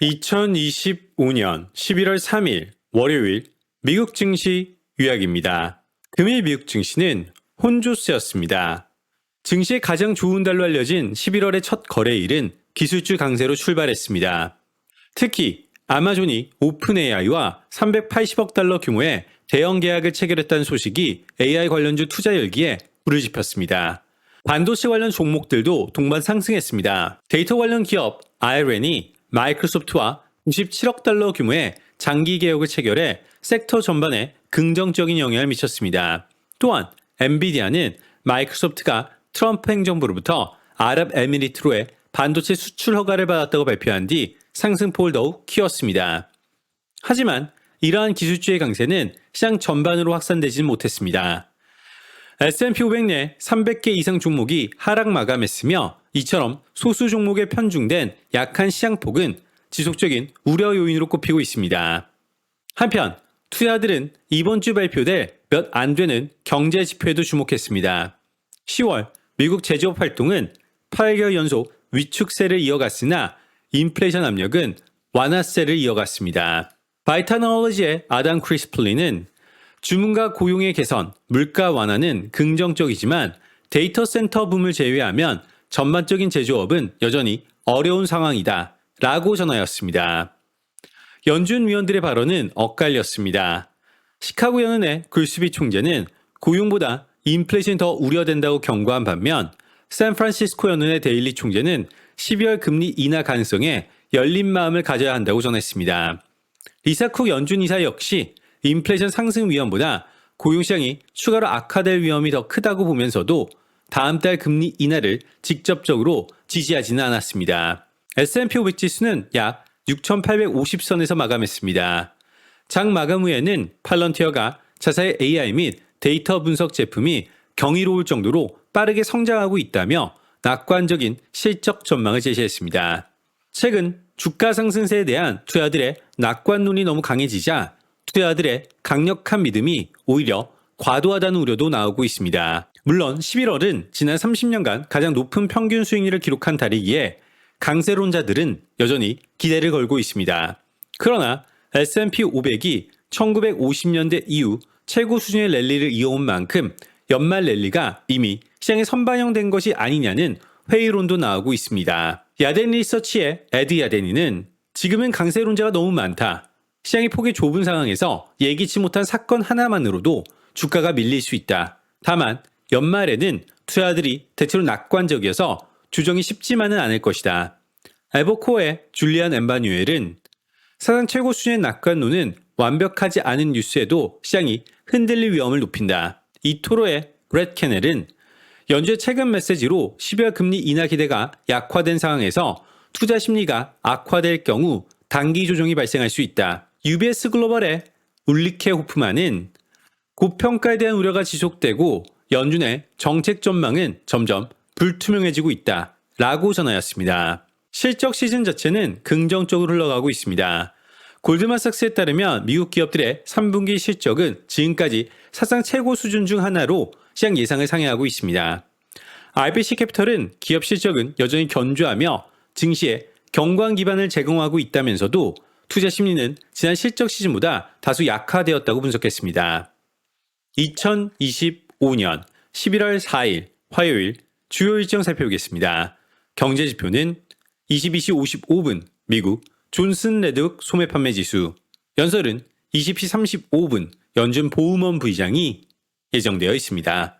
2025년 11월 3일 월요일 미국 증시 요약입니다. 금일 미국 증시는 혼조세였습니다. 증시의 가장 좋은 달로 알려진 11월의 첫 거래일은 기술주 강세로 출발했습니다. 특히 아마존이 오픈 AI와 380억 달러 규모의 대형 계약을 체결했다는 소식이 AI 관련주 투자 열기에 불을 지폈습니다. 반도체 관련 종목들도 동반 상승했습니다. 데이터 관련 기업 IRN이 마이크로소프트와 97억 달러 규모의 장기 계약을 체결해 섹터 전반에 긍정적인 영향을 미쳤습니다. 또한 엔비디아는 마이크로소프트가 트럼프 행정부로부터 아랍에미리트로의 반도체 수출 허가를 받았다고 발표한 뒤 상승폭을 더욱 키웠습니다. 하지만 이러한 기술주의 강세는 시장 전반으로 확산되지는 못했습니다. S&P 500 내 300개 이상 종목이 하락 마감했으며 이처럼 소수 종목에 편중된 약한 시장폭은 지속적인 우려 요인으로 꼽히고 있습니다. 한편 투자들은 이번 주 발표될 몇 안 되는 경제 지표에도 주목했습니다. 10월 미국 제조업 활동은 8개월 연속 위축세를 이어갔으나 인플레이션 압력은 완화세를 이어갔습니다. 바이타너로지의 아담 크리스플리는 주문과 고용의 개선, 물가 완화는 긍정적이지만 데이터 센터 붐을 제외하면 전반적인 제조업은 여전히 어려운 상황이다. 라고 전하였습니다. 연준 위원들의 발언은 엇갈렸습니다. 시카고 연은의 글스비 총재는 고용보다 인플레이션이 더 우려된다고 경고한 반면 샌프란시스코 연은의 데일리 총재는 12월 금리 인하 가능성에 열린 마음을 가져야 한다고 전했습니다. 리사쿡 연준 이사 역시 인플레이션 상승 위험보다 고용시장이 추가로 악화될 위험이 더 크다고 보면서도 다음 달 금리 인하를 직접적으로 지지하지는 않았습니다. S&P 500 지수는 약 6,850선에서 마감했습니다. 장 마감 후에는 팔런티어가 자사의 AI 및 데이터 분석 제품이 경이로울 정도로 빠르게 성장하고 있다며 낙관적인 실적 전망을 제시했습니다. 최근 주가 상승세에 대한 투자들의 낙관론이 너무 강해지자 투자들의 강력한 믿음이 오히려 과도하다는 우려도 나오고 있습니다. 물론 11월은 지난 30년간 가장 높은 평균 수익률을 기록한 달이기에 강세론자들은 여전히 기대를 걸고 있습니다. 그러나 S&P 500이 1950년대 이후 최고 수준의 랠리를 이어온 만큼 연말 랠리가 이미 시장에 선반영된 것이 아니냐는 회의론도 나오고 있습니다. 야덴 리서치의 에드 야덴이는 지금은 강세론자가 너무 많다. 시장의 폭이 좁은 상황에서 예기치 못한 사건 하나만으로도 주가가 밀릴 수 있다. 다만 연말에는 투자들이 대체로 낙관적이어서 조정이 쉽지만은 않을 것이다. 에버코어의 줄리안 엠바뉴엘은 사상 최고 수준의 낙관론은 완벽하지 않은 뉴스에도 시장이 흔들릴 위험을 높인다. 이토로의 브렛 캐넬은 연주의 최근 메시지로 12월 금리 인하 기대가 약화된 상황에서 투자 심리가 악화될 경우 단기 조정이 발생할 수 있다. UBS 글로벌의 울리케 호프만은 고평가에 대한 우려가 지속되고 연준의 정책 전망은 점점 불투명해지고 있다. 라고 전하였습니다. 실적 시즌 자체는 긍정적으로 흘러가고 있습니다. 골드만삭스에 따르면 미국 기업들의 3분기 실적은 지금까지 사상 최고 수준 중 하나로 시장 예상을 상회하고 있습니다. RBC 캐피털은 기업 실적은 여전히 견조하며 증시에 경관 기반을 제공하고 있다면서도 투자 심리는 지난 실적 시즌보다 다소 약화되었다고 분석했습니다. 2025년 11월 4일 화요일 주요 일정 살펴보겠습니다. 경제 지표는 22시 55분 미국 존슨 레드욱 소매 판매 지수 연설은 20시 35분 연준 보우먼 부의장이 예정되어 있습니다.